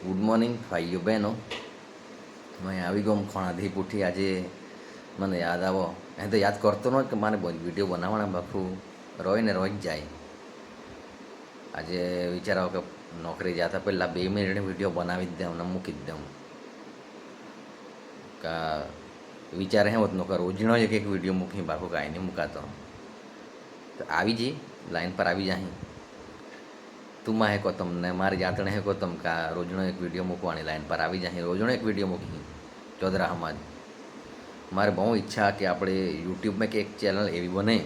Good morning ભાઈઓ બહેનો. મેં આવી ગયો ખોણાથી પૂઠી આજે મને યાદ આવો. એ તો યાદ કરતો ન કે મારે વીડિયો બનાવવાના બાપુ. રોય ને જ જાય. આજે વિચાર કે નોકરી જતા પહેલાં બે મિનિટની વીડિયો બનાવી જ દઉં ને મૂકી જ દઉં. કા વિચાર હે હોત નોકર રોજનો એક એક વીડિયો મૂકી બાપુ કાંઈ નહીં મૂકાતો. તો આવી જઈ લાઈન પર આવી જાય તું હે હેકો તમને મારી જાતણે હેકો તમ કા? રોજનો એક વીડિયો મૂકવાની લાઈન પર આવી જાય રોજનો એક વીડિયો મૂકી ચોદરાહમાં જ મારે બહુ ઈચ્છા કે આપણે યુટ્યુબમાં કે એક ચેનલ એવી બને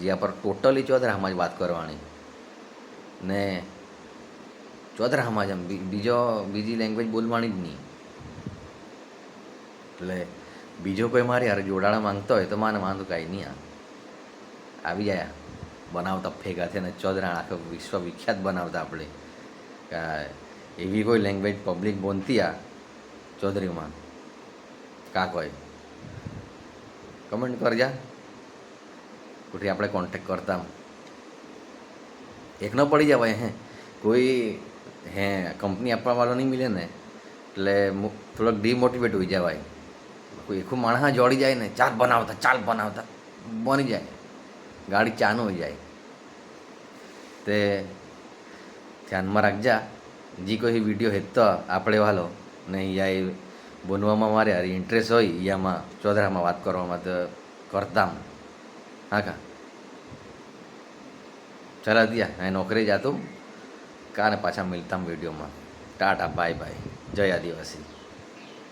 જ્યાં પર ટોટલી ચોધરામાં જ વાત કરવાની. ને ચોધરામાં જ એમ બીજો, બીજી લેંગ્વેજ બોલવાની જ નહીં. એટલે બીજો કોઈ મારી યાર જોડાણ માંગતો હોય તો માને વાંધો કાંઈ નહીં આવી જાય બનાવતા ભેગા થઈને ચોદરાણ આખો વિશ્વ વિખ્યાત બનાવતા આપણે. એવી કોઈ લેંગ્વેજ પબ્લિક બોલતી આ ચૌધરીમાં? કાંક હોય કમેન્ટ કરજા. કુઠી આપણે કોન્ટેક કરતા? એક ન પડી જવાય હે. કોઈ, હે કંપની આપવા વાળો નહીં મિલે ને, એટલે થોડોક ડિમોટિવેટ હોઈ જવાય કોઈ એકું માણસ જોડી જાય ને, ચાલ બનાવતા ચાલ બનાવતા, બની જાય. ગાડી ચાનું હોઈ જાય. તે ધ્યાનમાં રાખજા. જી કોઈ વીડિયો હેતો આપણે વાલો. ને અહીંયા બનવામાં મારે અરે ઇન્ટરેસ્ટ હોય, યામાં ચોધરામાં વાત કરવામાં તો કરતામ. હા કા? ચાલ દિયા, અહીં નોકરી જાતું. કાને પાછા મિલતામ વિડીયોમાં. Tata, bye bye. જય આદિવાસી.